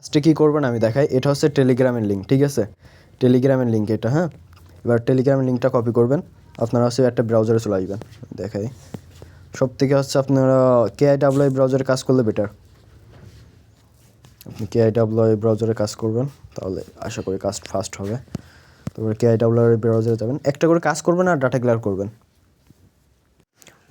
ফার্স্টে কী করবেন আমি দেখাই? এটা হচ্ছে টেলিগ্রামের লিঙ্ক ঠিক আছে? টেলিগ্রামের লিঙ্ক এটা হ্যাঁ? এবার টেলিগ্রামের লিঙ্কটা কপি করবেন। আপনারা হচ্ছে একটা ব্রাউজারে চলে আসবেন। দেখাই। সব থেকে হচ্ছে আপনারা কে আই ডাব্লিউ ব্রাউজারে কাজ করলে বেটার আপনি কে আই ডাব্লিউ ব্রাউজারে কাজ করবেন, তাহলে আশা করি কাজ ফাস্ট হবে। তারপরে আই ব্রাউজারে যাবেন। একটা করে কাজ করবেন আর ডাটা ক্লিয়ার করবেন।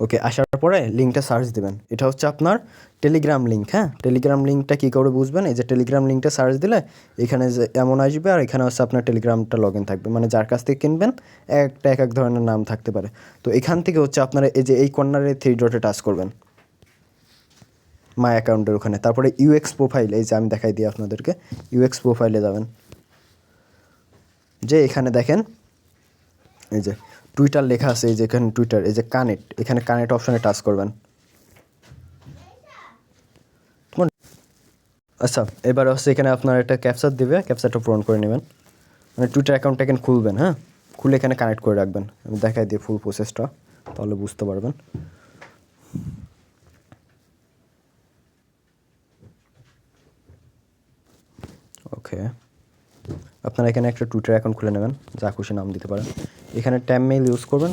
ওকে, আসার পরে লিঙ্কটা সার্চ দেবেন। এটা হচ্ছে আপনার টেলিগ্রাম লিঙ্ক হ্যাঁ? টেলিগ্রাম লিঙ্কটা কী করে বুঝবেন? এই যে টেলিগ্রাম লিঙ্কটা সার্চ দিলে এখানে যে এমন আসবে আর এখানে হচ্ছে আপনার টেলিগ্রামটা লগ ইন থাকবে। মানে যার কাছ থেকে কিনবেন, একটা এক এক ধরনের নাম থাকতে পারে। তো এখান থেকে হচ্ছে আপনারা এই যে এই কর্নারে থ্রি ডটে টাচ করবেন। মাই অ্যাকাউন্টের ওখানে। তারপরে ইউএক্স প্রোফাইল এই যে আমি দেখাই দিই আপনাদেরকে। ইউএক্স প্রোফাইলে যাবেন। যে এখানে দেখেন এই যে টুইটার লেখা আছে, এই যে এখানে টুইটার এই যে কানেক্ট এখানে কানেক্ট অপশনে টাচ করবেন। আচ্ছা এবার হচ্ছে এখানে আপনার একটা ক্যাপচার দিবে ক্যাপচারটা পূরণ করে নেবেন। মানে টুইটার অ্যাকাউন্টটা এখানে খুলবেন হ্যাঁ? খুলে এখানে কানেক্ট করে রাখবেন। আমি দেখাই দিই ফুল প্রসেসটা তাহলে বুঝতে পারবেন। ওকে আপনারা এখানে একটা টুইটার অ্যাকাউন্ট খুলে নেবেন, যা খুশি নাম দিতে পারেন। এখানে ট্যাম মেইল ইউজ করবেন।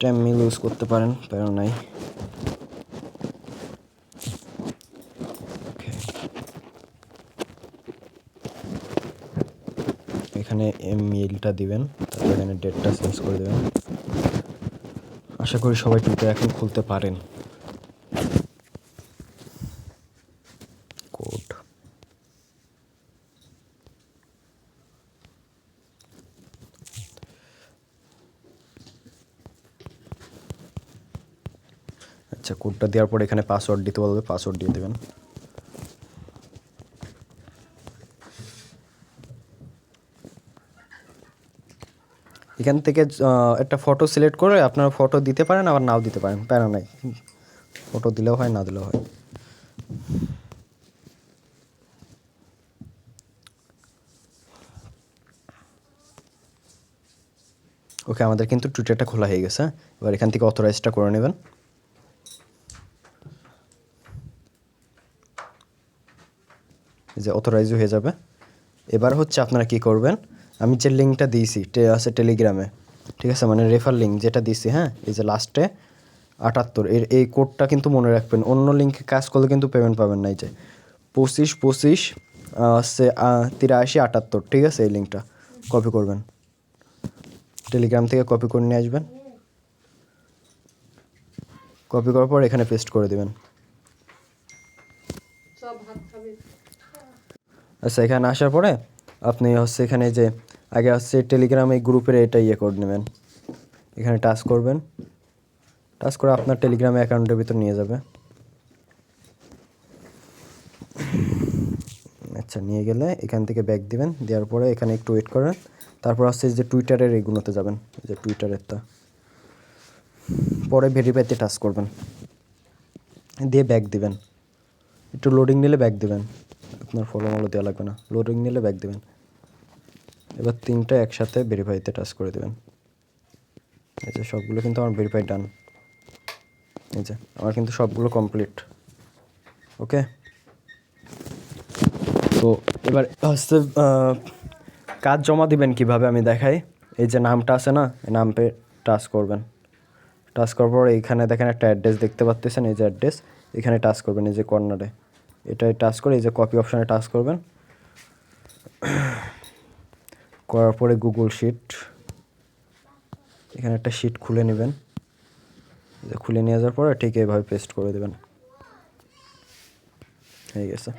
ট্যাম মেইল ইউজ করতে পারেন, প্যারা নাই. এখানে মেইলটা দিবেন, তারপর এখানে ডেটটা চেঞ্জ করে দেবেন। আশা করি সবাই টুইটার অ্যাকাউন্ট খুলতে পারেন। আচ্ছা কোডটা দেওয়ার পর এখানে পাসওয়ার্ড দিতে বলবে পাসওয়ার্ড দিয়ে দেবেন। এখান থেকে একটা ফটো সিলেক্ট করে আপনারা ফটো দিতে পারেন, আবার নাও দিতে পারেন, প্যারা নাই। ফটো দিলেও হয়, না দিলেও হয়। ওকে আমাদের কিন্তু টুইটারটা খোলা হয়ে গেছে। এবার এখান থেকে অথরাইজটা করে নেবেন। যে অথরাইজ হয়ে যাবে। এবার হচ্ছে আপনারা কি করবেন, আমি যে লিঙ্কটা দিয়েছি টে আছে টেলিগ্রামে ঠিক আছে? মানে রেফার লিঙ্ক যেটা দিয়েছি হ্যাঁ? এই যে লাস্টে আটাত্তর, এর এই কোডটা কিন্তু মনে রাখবেন, অন্য লিঙ্কে কাজ করলে কিন্তু পেমেন্ট পাবেন না এই যে। পঁচিশ পঁচিশ হচ্ছে তিরাশি, আটাত্তর, ঠিক আছে? এই লিঙ্কটা কপি করবেন। টেলিগ্রাম থেকে কপি করে নিয়ে আসবেন। কপি করার পর এখানে পেস্ট করে দেবেন। আচ্ছা এখানে আসার পরে আপনি হচ্ছে এখানে যে, আগে হচ্ছে টেলিগ্রাম এই গ্রুপের এটা ইয়ে করে নেবেন। এখানে টাচ করবেন। টাচ করে আপনার টেলিগ্রাম অ্যাকাউন্টের ভিতর নিয়ে যাবে। আচ্ছা নিয়ে গেলে এখান থেকে ব্যাক দিবেন। দেওয়ার পরে এখানে একটু ওয়েট করেন। তারপর হচ্ছে যে টুইটারের এইগুলোতে যাবেন যে টুইটারেরটা পরে ভেরিফাইতে টাচ করবেন। দিয়ে ব্যাক দিবেন। একটু লোডিং নিলে ব্যাক দিবেন। আপনার ফলো মলো দেওয়া লাগবে না। লোডিং নিলে ব্যাক দেবেন। এবার তিনটা একসাথে ভেরিফাইতে টাচ করে দেবেন। এই যে সবগুলো কিন্তু আমার ভেরিফাই ডান এই যে, আমার কিন্তু সবগুলো কমপ্লিট ওকে তো এবার হচ্ছে কাজ জমা দিবেন কীভাবে আমি দেখাই। এই যে নামটা আছে না, এই নাম পে টাচ করবেন। টাচ করার পর এইখানে দেখেন একটা অ্যাড্রেস দেখতে পাচ্ছেন, এই যে অ্যাড্রেস এখানে টাচ করবেন এই যে কর্নারে এটাই টাচ করে, এই যে কপি অপশানে টাচ করবেন। করার পরে গুগল শিট এখানে একটা শিট খুলে নেবেন। খুলে নিয়ে যাওয়ার পরে ঠিক এইভাবে পেস্ট করে দেবেন। হয়ে গেছে।